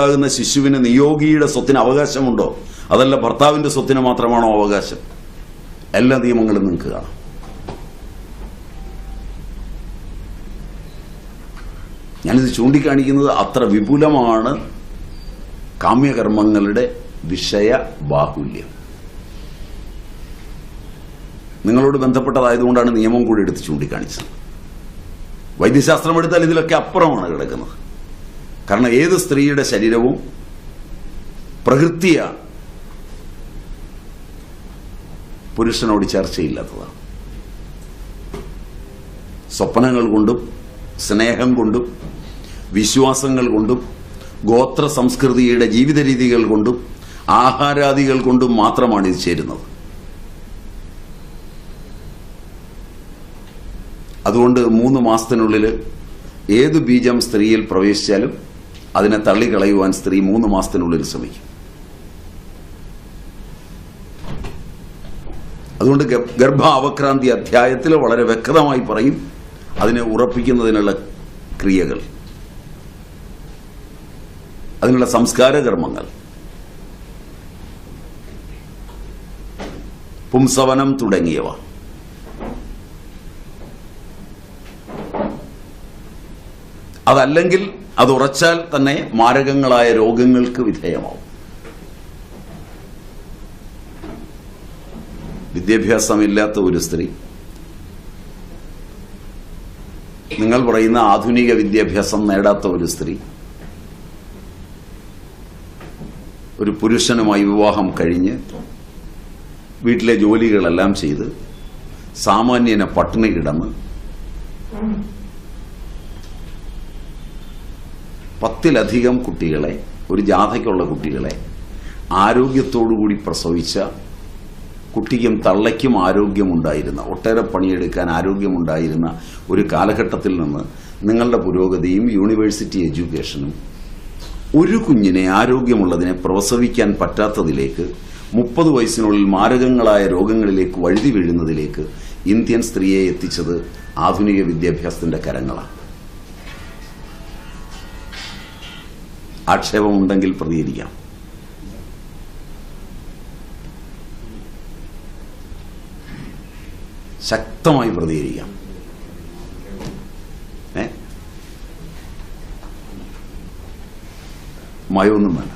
ആകുന്ന ശിശുവിന് നിയോഗിയുടെ സ്വത്തിന് അവകാശമുണ്ടോ? അതല്ല ഭർത്താവിന്റെ സ്വത്തിന് മാത്രമാണോ അവകാശം? എല്ലാ നിയമങ്ങളും നിങ്ങൾക്ക് കാണാം. ഞാനിത് ചൂണ്ടിക്കാണിക്കുന്നത് അത്ര വിപുലമാണ് കാമ്യകർമ്മങ്ങളുടെ വിഷയ ബാഹുല്യം. നിങ്ങളോട് ബന്ധപ്പെട്ടതായതുകൊണ്ടാണ് നിയമം കൂടി എടുത്ത് ചൂണ്ടിക്കാണിച്ചത്. വൈദ്യശാസ്ത്രം എടുത്താൽ ഇതിലൊക്കെ അപ്പുറമാണ് കിടക്കുന്നത്. കാരണം ഏത് സ്ത്രീയുടെ ശരീരവും പ്രകൃതിയാണ് പുരുഷനോട് ചർച്ചയില്ലാത്തതാണ്. സ്വപ്നങ്ങൾ കൊണ്ടും സ്നേഹം കൊണ്ടും വിശ്വാസങ്ങൾ കൊണ്ടും ഗോത്ര സംസ്കൃതിയുടെ ജീവിത രീതികൾ കൊണ്ടും ആഹാരാദികൾ കൊണ്ടും മാത്രമാണ് ഇത് ചേരുന്നത്. അതുകൊണ്ട് മൂന്ന് മാസത്തിനുള്ളിൽ ഏത് ബീജം സ്ത്രീയിൽ പ്രവേശിച്ചാലും അതിനെ തള്ളിക്കളയുവാൻ സ്ത്രീ മൂന്ന് മാസത്തിനുള്ളിൽ ശ്രമിക്കും. അതുകൊണ്ട് ഗ- ഗർഭ അവക്രാന്തി അധ്യായത്തിൽ വളരെ വ്യക്തമായി പറയും അതിനെ ഉറപ്പിക്കുന്നതിനുള്ള ക്രിയകൾ. അതിനുള്ള സംസ്കാര കർമ്മങ്ങൾ. പുംസവനം തുടങ്ങിയവ. അതല്ലെങ്കിൽ അത് ഉറച്ചാൽ തന്നെ മാരകങ്ങളായ രോഗങ്ങൾക്ക് വിധേയമാവും. വിദ്യാഭ്യാസമില്ലാത്ത ഒരു സ്ത്രീ. നിങ്ങൾ പറയുന്ന ആധുനിക വിദ്യാഭ്യാസം നേടാത്ത ഒരു സ്ത്രീ. ഒരു പുരുഷനുമായി വിവാഹം കഴിഞ്ഞ് വീട്ടിലെ ജോലികളെല്ലാം ചെയ്ത് സാമാന്യനെ പട്ടിണി കിടന്ന് പത്തിലധികം കുട്ടികളെ ഒരു ജാഥയ്ക്കുള്ള കുട്ടികളെ ആരോഗ്യത്തോടുകൂടി പ്രസവിച്ച കുട്ടിക്കും തള്ളയ്ക്കും ആരോഗ്യമുണ്ടായിരുന്ന ഒട്ടേറെ പണിയെടുക്കാൻ ആരോഗ്യമുണ്ടായിരുന്ന ഒരു കാലഘട്ടത്തിൽ നിന്ന് നിങ്ങളുടെ പുരോഗതിയും യൂണിവേഴ്സിറ്റി എഡ്യൂക്കേഷനും ഒരു കുഞ്ഞിനെ ആരോഗ്യമുള്ളതിനെ പ്രസവിക്കാൻ പറ്റാത്തതിലേക്ക് മുപ്പത് വയസ്സിനുള്ളിൽ മാരകങ്ങളായ രോഗങ്ങളിലേക്ക് വഴുതി വീഴുന്നതിലേക്ക് ഇന്ത്യൻ സ്ത്രീയെ എത്തിച്ചത് ആധുനിക വിദ്യാഭ്യാസത്തിന്റെ കരങ്ങളാണ്. ആക്ഷേപമുണ്ടെങ്കിൽ പ്രതികരിക്കാം. ശക്തമായി പ്രതികരിക്കാം. മയൊന്നും വേണ്ട.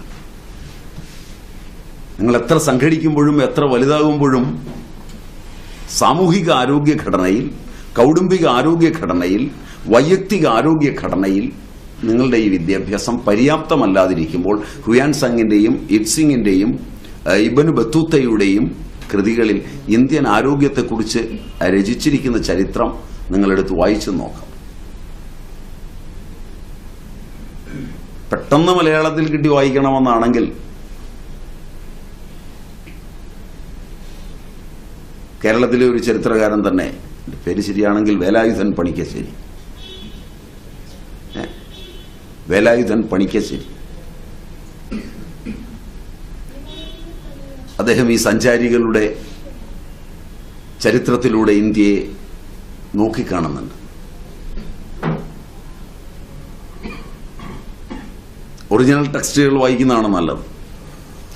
നിങ്ങൾ എത്ര സംഘടിക്കുമ്പോഴും എത്ര വലുതാകുമ്പോഴും സാമൂഹിക ആരോഗ്യഘടനയിൽ കൗടുംബിക ആരോഗ്യഘടനയിൽ വൈയക്തിക ആരോഗ്യ ഘടനയിൽ നിങ്ങളുടെ ഈ വിദ്യാഭ്യാസം പര്യാപ്തമല്ലാതിരിക്കുമ്പോൾ ഹുയാൻ സംഗിന്റെയും ഇറ്റ്സിംഗിന്റെയും ഏഹ്, ഇബനു ബത്തൂത്തയുടെയും കൃതികളിൽ ഇന്ത്യൻ ആരോഗ്യത്തെക്കുറിച്ച് രചിച്ചിരിക്കുന്ന ചരിത്രം നിങ്ങളെടുത്ത് വായിച്ചു നോക്കാം. പെട്ടെന്ന് മലയാളത്തിൽ കിട്ടി വായിക്കണമെന്നാണെങ്കിൽ കേരളത്തിലെ ഒരു ചരിത്രകാരൻ തന്നെ പേര് ശരിയാണെങ്കിൽ വേലായുധൻ പണിക്കശ്ശേരി. വേലായുധൻ പണിക്കശ്ശേരി അദ്ദേഹം ഈ സഞ്ചാരികളുടെ ചരിത്രത്തിലൂടെ ഇന്ത്യയെ നോക്കിക്കാണുന്നുണ്ട്. ഒറിജിനൽ ടെക്സ്റ്റുകൾ വായിക്കുന്നതാണ് നല്ലത്.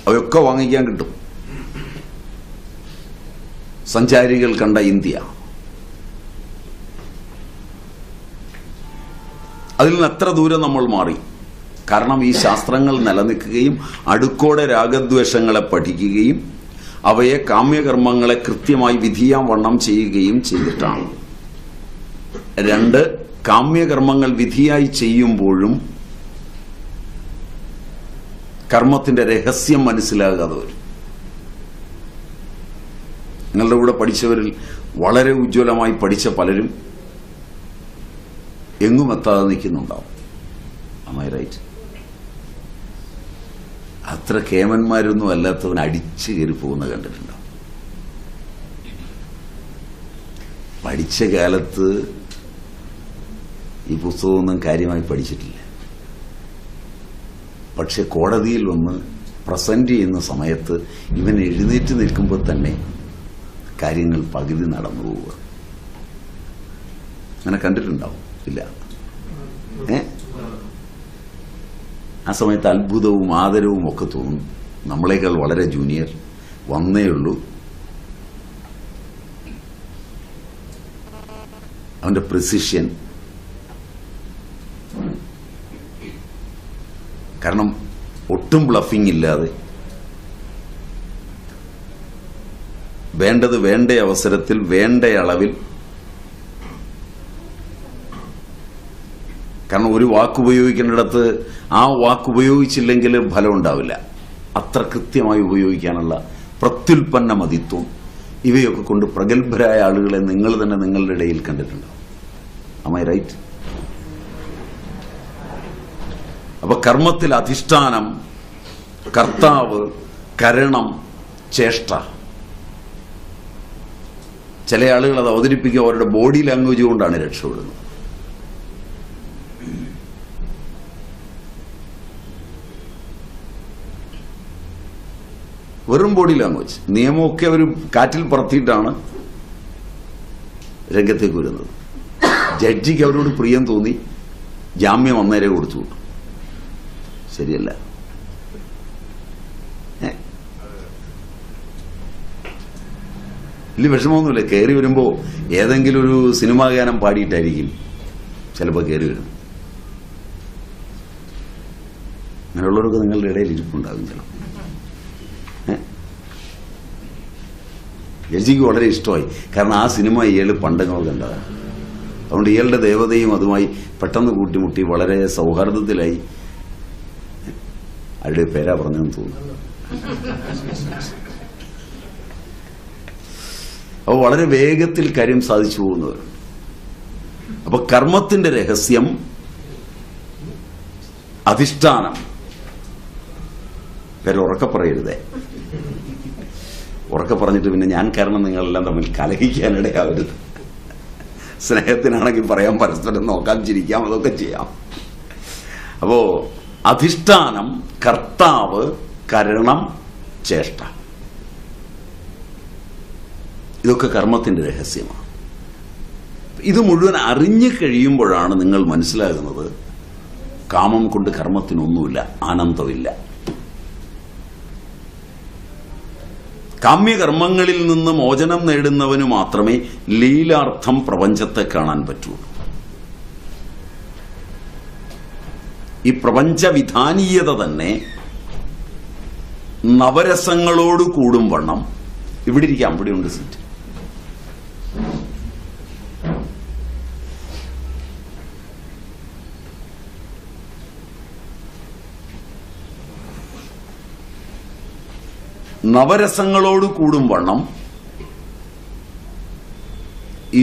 അവയൊക്കെ വാങ്ങിക്കാൻ കിട്ടും. സഞ്ചാരികൾ കണ്ട ഇന്ത്യ. അതിൽ നിന്ന് എത്ര ദൂരം നമ്മൾ മാറി? കാരണം ഈ ശാസ്ത്രങ്ങൾ നിലനിൽക്കുകയും അടുക്കോടെ രാഗദ്വേഷങ്ങളെ പഠിക്കുകയും അവയെ കാമ്യകർമ്മങ്ങളെ കൃത്യമായി വിധിയാം വണ്ണം ചെയ്യുകയും ചെയ്തിട്ടാണ്. രണ്ട് കാമ്യകർമ്മങ്ങൾ വിധിയായി ചെയ്യുമ്പോഴും കർമ്മത്തിന്റെ രഹസ്യം മനസ്സിലാകാതെ വരും. നിങ്ങളുടെ കൂടെ പഠിച്ചവരിൽ വളരെ ഉജ്ജ്വലമായി പഠിച്ച പലരും എങ്ങും എത്താതെ നിൽക്കുന്നുണ്ടാവും. അമ്മായി റൈറ്റ് അത്ര കേമന്മാരൊന്നും അല്ലാത്തവൻ അടിച്ചു കയറി പോകുന്ന കണ്ടിട്ടുണ്ടാവും. പഠിച്ച കാലത്ത് ഈ പുസ്തകമൊന്നും കാര്യമായി പഠിച്ചിട്ടില്ല. പക്ഷെ കോടതിയിൽ വന്ന് പ്രസന്റ് ചെയ്യുന്ന സമയത്ത് ഇവൻ എഴുന്നേറ്റ് നിൽക്കുമ്പോൾ തന്നെ കാര്യങ്ങൾ പകുതി നടന്നു പോവുക. അങ്ങനെ കണ്ടിട്ടുണ്ടാവും. ഇല്ല ഏ? ആ സമയത്ത് അത്ഭുതവും ആദരവും ഒക്കെ തോന്നും. നമ്മളെക്കാൾ വളരെ ജൂനിയർ വന്നേ ഉള്ളൂ. അവന്റെ പ്രിസിഷ്യൻ കാരണം ഒട്ടും ബ്ലഫിംഗ് ഇല്ലാതെ. വേണ്ടത് വേണ്ട അവസരത്തിൽ വേണ്ട അളവിൽ കാരണം ഒരു വാക്ക് ഉപയോഗിക്കേണ്ടിടത്ത് ആ വാക്ക് ഉപയോഗിച്ചില്ലെങ്കിൽ ഫലം ഉണ്ടാവില്ല. അത്ര കൃത്യമായി ഉപയോഗിക്കാനുള്ള പ്രത്യുൽപ്പന്ന മതിത്വം ഇവയൊക്കെ കൊണ്ട് പ്രഗത്ഭരായ ആളുകളെ നിങ്ങൾ തന്നെ നിങ്ങളുടെ ഇടയിൽ കണ്ടിട്ടുണ്ടോ? അമൈ റൈറ്റ് അപ്പൊ കർമ്മത്തിൽ അധിഷ്ഠാനം കർത്താവ് കരണം ചേഷ്ട. ചില ആളുകൾ അത് അവതരിപ്പിക്കുക അവരുടെ ബോഡി ലാംഗ്വേജ് കൊണ്ടാണ് രക്ഷപ്പെടുന്നത്. വെറും ബോഡി ലാംഗ്വേജ് നിയമമൊക്കെ അവർ കാറ്റിൽ പറത്തിയിട്ടാണ് രംഗത്തേക്ക് വരുന്നത്. ജഡ്ജിക്ക് അവരോട് പ്രിയം തോന്നി ജാമ്യം അന്നേരെ കൊടുത്തു വിട്ടു. ശരിയല്ല? വലിയ വിഷമമൊന്നുമില്ല. കയറി വരുമ്പോ ഏതെങ്കിലും ഒരു സിനിമാ ഗാനം പാടിയിട്ടായിരിക്കും ചിലപ്പോൾ കയറി വരുന്നത്. അങ്ങനെയുള്ളവർക്ക് നിങ്ങളുടെ ഇടയിൽ ഇരിപ്പുണ്ടാകും ചിലപ്പോൾ ജഡ്ജിക്ക് വളരെ ഇഷ്ടമായി. കാരണം ആ സിനിമ ഇയാൾ പണ്ടങ്ങൾ കണ്ടതാണ്. അതുകൊണ്ട് ഇയാളുടെ ദേവതയും അതുമായി പെട്ടെന്ന് കൂട്ടിമുട്ടി വളരെ സൗഹാർദ്ദത്തിലായി അയാളുടെ പേരാ പറഞ്ഞെന്ന് തോന്നുന്നു. അപ്പോൾ വളരെ വേഗത്തിൽ കാര്യം സാധിച്ചു പോകുന്നവരുണ്ട് അപ്പൊ കർമ്മത്തിന്റെ രഹസ്യം അധിഷ്ഠാനം. പേര് ഉറക്കെ പറയരുതേ. ഉറക്കെ പറഞ്ഞിട്ട് പിന്നെ ഞാൻ കാരണം നിങ്ങളെല്ലാം തമ്മിൽ കലഹിക്കാനിടയാവരുത്. സ്നേഹത്തിനാണെങ്കിൽ പറയാം പരസ്പരം നോക്കാം ചിരിക്കാം അതൊക്കെ ചെയ്യാം. അപ്പോ അധിഷ്ഠാനം കർത്താവ് കരണം ചേഷ്ട. ഇതൊക്കെ കർമ്മത്തിന്റെ രഹസ്യമാണ്. ഇത് മുഴുവൻ അറിഞ്ഞു കഴിയുമ്പോഴാണ് നിങ്ങൾ മനസ്സിലാകുന്നത് കാമം കൊണ്ട് കർമ്മത്തിനൊന്നുമില്ല ആനന്ദമില്ല. കാമ്യകർമ്മങ്ങളിൽ നിന്ന് മോചനം നേടുന്നവന് മാത്രമേ ലീലാർത്ഥം പ്രപഞ്ചത്തെ കാണാൻ പറ്റുള്ളൂ ഈ പ്രപഞ്ചവിധാനീയത തന്നെ നവരസങ്ങളോട് കൂടും വണ്ണം. ഇവിടെ ഇരിക്കാം ഇവിടെ ഉണ്ട് സീറ്റ് നവരസങ്ങളോട് കൂടും വണ്ണം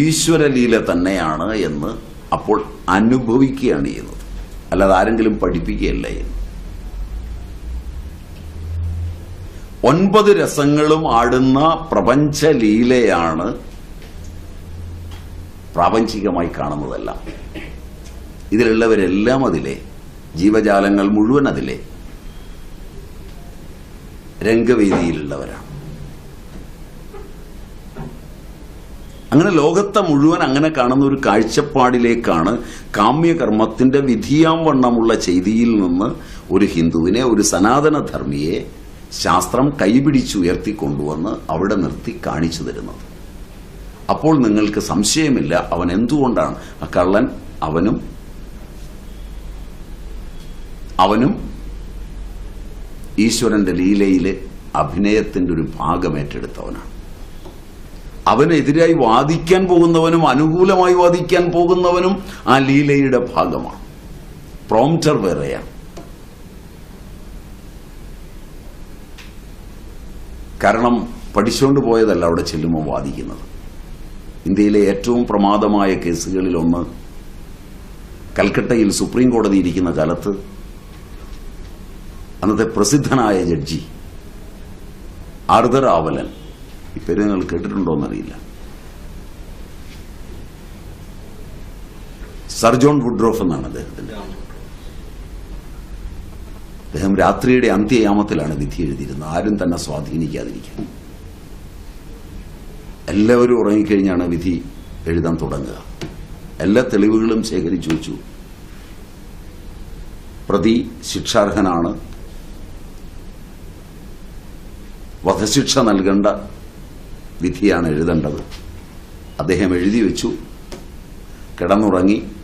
ഈശ്വരലീല തന്നെയാണ് എന്ന് അപ്പോൾ അനുഭവിക്കുകയാണ് ചെയ്യുന്നത്. അല്ലാതെ ആരെങ്കിലും പഠിപ്പിക്കുകയല്ല ചെയ്യുന്നത്. ഒൻപത് രസങ്ങളും ആടുന്ന പ്രപഞ്ചലീലയാണ് പ്രാപഞ്ചികമായി കാണുന്നതല്ല. ഇതിലുള്ളവരെല്ലാം അതിലെ ജീവജാലങ്ങൾ മുഴുവൻ അതിലെ രംഗവേദിയിലുള്ളവരാണ് അങ്ങനെ ലോകത്തെ മുഴുവൻ അങ്ങനെ കാണുന്ന ഒരു കാഴ്ചപ്പാടിലേക്കാണ് കാമ്യകർമ്മത്തിന്റെ വിധിയാം വണ്ണമുള്ള ചെയ്തിയിൽ നിന്ന് ഒരു ഹിന്ദുവിനെ ഒരു സനാതന ധർമ്മിയെ ശാസ്ത്രം കൈപിടിച്ചുയർത്തിക്കൊണ്ടുവന്ന് അവിടെ നിർത്തി കാണിച്ചു തരുന്നത്. അപ്പോൾ നിങ്ങൾക്ക് സംശയമില്ല അവൻ എന്തുകൊണ്ടാണ്? ആ കള്ളൻ അവനും അവനും ഈശ്വരന്റെ ലീലയിലെ അഭിനയത്തിന്റെ ഒരു ഭാഗം ഏറ്റെടുത്തവനാണ്. അവനെതിരായി വാദിക്കാൻ പോകുന്നവനും അനുകൂലമായി വാദിക്കാൻ പോകുന്നവനും ആ ലീലയുടെ ഭാഗമാണ്. പ്രോംറ്റർ വേറെയാണ്. കാരണം പഠിച്ചുകൊണ്ട് പോയതല്ല അവിടെ ചെല്ലുമ്പോൾ വാദിക്കുന്നത്. ഇന്ത്യയിലെ ഏറ്റവും പ്രമാദമായ കേസുകളിൽ ഒന്ന് കൽക്കട്ടയിൽ സുപ്രീം കോടതി ഇരിക്കുന്ന കാലത്ത് അന്നത്തെ പ്രസിദ്ധനായ ജഡ്ജി ആർദർ ഈ പേര് നിങ്ങൾ കേട്ടിട്ടുണ്ടോന്നറിയില്ല സർ ജോൺ വുഡ്രോഫ് എന്നാണ് അദ്ദേഹത്തിന്റെ അദ്ദേഹം രാത്രിയുടെ അന്ത്യയാമത്തിലാണ് വിധി എഴുതിയിരുന്നത്. ആരും തന്നെ സ്വാധീനിക്കാതിരിക്കാൻ. എല്ലാവരും ഉറങ്ങിക്കഴിഞ്ഞാണ് വിധി എഴുതാൻ തുടങ്ങുക. എല്ലാ തെളിവുകളും ശേഖരിച്ചു വെച്ചു. പ്രതി ശിക്ഷാർഹനാണ്. വധശിക്ഷ നൽകേണ്ട വിധിയാണ് എഴുതേണ്ടത്. അദ്ദേഹം എഴുതി വെച്ചു കിടന്നുറങ്ങി.